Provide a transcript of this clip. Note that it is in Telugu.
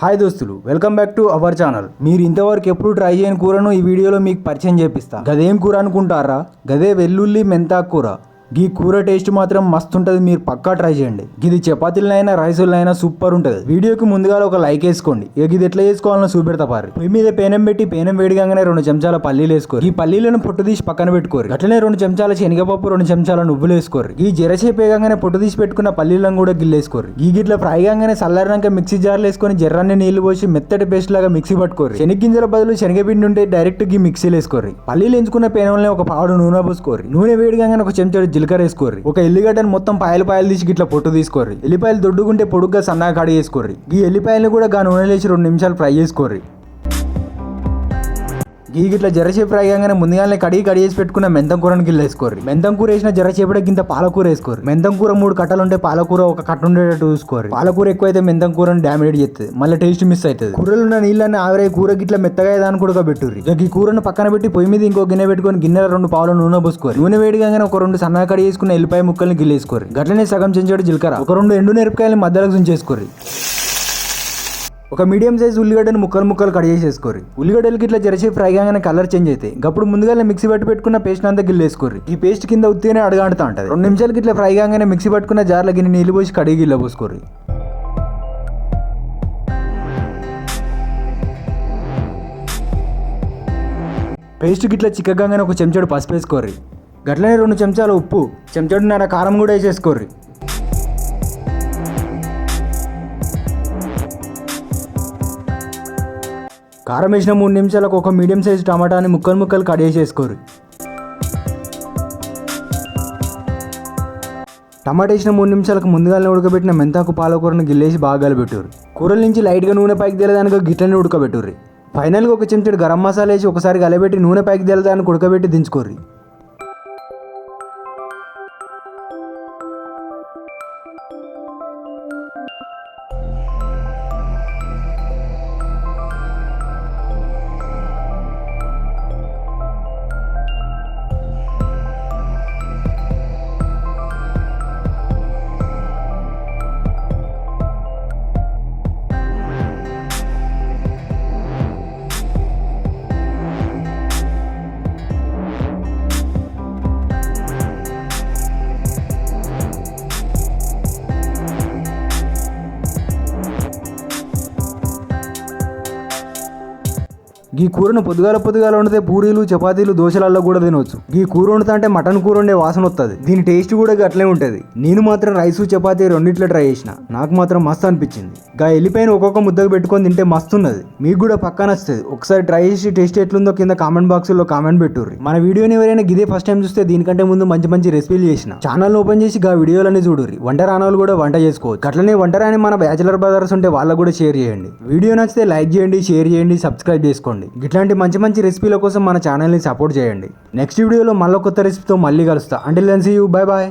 హాయ్ దోస్తులు welcome back to our channel. మీరు ఇంతవరకు ఎప్పుడు ట్రై చేయని కూరను ఈ వీడియోలో మీకు పరిచయం చేపిస్తా. గదేం కూర అనుకుంటారా? గదే వెల్లుల్లి మెంతాకు కూర. గీ కూర టేస్ట్ మాత్రం మస్తు ఉంటుంది మీరు పక్కా ట్రై చేయండి. ఇది చపాతీలైనా రైసులైనా సూపర్ ఉంటుంది. వీడియోకి ముందుగా ఒక లైక్ వేసుకోండి. ఇక ఇది ఎట్లా చేసుకోవాలని చూపెడతా పారు పొయ్యి మీద పేనం పెట్టి పేనం వేడిగానే రెండు చెంచాల పల్లీలు వేసుకోరు ఈ పల్లీలను పొట్టు తీసి పక్కన పెట్టుకోరు అట్లనే రెండు చెంచాల శనగపప్పు రెండు చెంచాల నువ్వులు వేసుకోరు ఈ జరసేపు పొట్టు తీసి పెట్టుకున్న పల్లీలను కూడా గిల్లేసుకోరు ఈ గిట్ల ఫ్రై కాగానే చల్లారినాక మిక్సీ జార్లు వేసుకొని జర్రాన్ని నీళ్ళు పోసి మెత్తటి పేస్ట్ లాగా మిక్సీ పట్టుకోరు శనిగింజల బదులు శనగపిండి ఉంటే డైరెక్ట్ గీ మిక్సీలు వేసుకోరు పల్లీలు ఎంచుకున్న పేనంలో ఒక పావుడు నూనె పోసుకోరు నూనె వేడిగానే ఒక చెంచాడు జీలకర్ర వేసుకోర్రి. ఒక ఎల్లిగడ్డను మొత్తం పాయలు పాయలు తీసి గిట్ల పొట్టు తీసుకోర్రి. ఎల్లిపాయలు దొడ్డుకుంటే పొడుగ్గా సన్నగా కడి చేసుకోర్రి ఈ ఎల్లిపాయలు కూడా గా నూనె లేచి రెండు నిమిషాలు ఫ్రై చేసుకోర్రి. ఈ గిట్ల జరసేపు ఫ్రై ముందుగానే కడిగి కడి చేసి పెట్టుకున్న మెంతం కూరని గిల్ల వేసుకోరు మెంతం కూర వేసిన జరసేపటికి గింత పాలకూర వేసుకోరు మెంతం కూర మూడు కట్టలు ఉంటే పాలకూర ఒక కట్ట ఉండేటట్టు చూసుకోరు పాలకూర ఎక్కువైతే మెంతం కూరని డామేజ్ చేస్తుంది మళ్ళీ టేస్ట్ మిస్ అవుతుంది కూరలు ఉన్న నీళ్ళని ఆవిరై కూర గిట్ల మెత్తగా దాని కూడా పెట్టుర్రి. ఈ కూరను పక్కన పెట్టి పొయ్యి మీద ఇంకో గిన్నె పెట్టుకొని గిన్నెలో రెండు పావులు నూనె పోసుకోరు నూనె వేడిగానే ఒక రెండు సన్నగా కడి చేసుకున్న ఎల్లిపాయ ముక్కల్ని గిల్లేసుకోరు గట్లనే సగం చెంచాడు జీలకర్ర. ఒక రెండు ఎండు మిరపకాయలు మధ్యలో ఉంచేసుకోరు ఒక మీడియం సైజ్ ఉల్లిగడ్డను ముక్కలు ముక్కలు కట్ చేసేసుకోరు ఉల్లిగడ్డలకి ఇట్లా జరసి ఫ్రై కాగానే కలర్ చేంజ్ అవుతాయి. అప్పుడు ముందుగా మిక్సీ పట్టి పెట్టుకున్న పేస్ట్ అంతా గిల్లేసుకోరు ఈ పేస్ట్ కింద ఉత్తిగానే అడగాడుతూ ఉంటుంది. రెండు నిమిషాలకి ఇట్లా ఫ్రై కాగానే మిక్సీ పట్టుకున్న జార్ల గిన్నె నీళ్ళు పోసి కడిగి గిల్ల పోసుకోరు పేస్ట్ గిట్ల చిక్కగానే ఒక చెంచాడు పసుపు వేసుకోర్రి. గట్లనే రెండు చెంచాలు ఉప్పు చెంచాడున్నర కారం కూడా వేసేసుకోర్రి. కారం వేసిన మూడు నిమిషాలకు ఒక మీడియం సైజ్ టమాటాని ముక్కలు ముక్కలు కట్ చేసేసుకోరు. టమాటా వేసిన మూడు నిమిషాలకు ముందుగానే ఉడకబెట్టిన మెంతాకు పాలకూరను గిల్లేసి బాగా కలిపెట్టారు కూరల నుంచి లైట్గా నూనె పైకి తేలదానికి గిట్లని ఉడకబెట్టుర్రి ఫైనల్గా ఒక చెంచుడు గరం మసాలా వేసి ఒకసారి కలబెట్టి నూనె పైకి తేలదానికి ఉడకబెట్టి దించుకోర్రి. ఈ కూరను పొద్దుగాల పొద్దుగాల వండితే పూరీలు చపాతీలు దోశలలో కూడా తినవచ్చు ఈ కూర వండుతా అంటే మటన్ కూర వండే వాసన వస్తుంది దీని టేస్ట్ కూడా అట్లే ఉంటుంది. నేను మాత్రం రైసు చపాతీ రెండిట్లో ట్రై చేసిన. నాకు మాత్రం మస్తు అనిపించింది. గా వెళ్ళిపోయిన ఒక్కొక్క ముద్దకు పెట్టుకొని తింటే మస్తు ఉన్నది మీకు కూడా పక్కన వస్తుంది ఒకసారి ట్రై చేసి టేస్ట్ ఎట్లుందో కింద కామెంట్ బాక్స్లో కామెంట్ పెట్టుర్రి. మన వీడియోని ఎవరైనా గిదే ఫస్ట్ టైం చూస్తే దీనికంటే ముందు మంచి మంచి రెసిపీలు చేసిన. ఛానల్ ఓపెన్ చేసి గా వీడియోలన్నీ చూడుర్రి. వంట రానోళ్ళు కూడా వంట చేసుకోవచ్చు. అట్లనే వంట రాని మన బ్యాచిలర్ బ్రదర్స్ ఉంటే వాళ్ళకు కూడా షేర్ చేయండి. వీడియో నచ్చితే లైక్ చేయండి షేర్ చేయండి సబ్స్క్రైబ్ చేసుకోండి. చేసుకోండి. ఇట్లాంటి మంచి మంచి రెసిపీల కోసం మన ఛానల్ని సపోర్ట్ చేయండి. నెక్స్ట్ వీడియోలో మళ్ళీ కొత్త రెసిపీతో మళ్ళీ కలుస్తా. అంటే లెన్స్ యూ బాయ్ బాయ్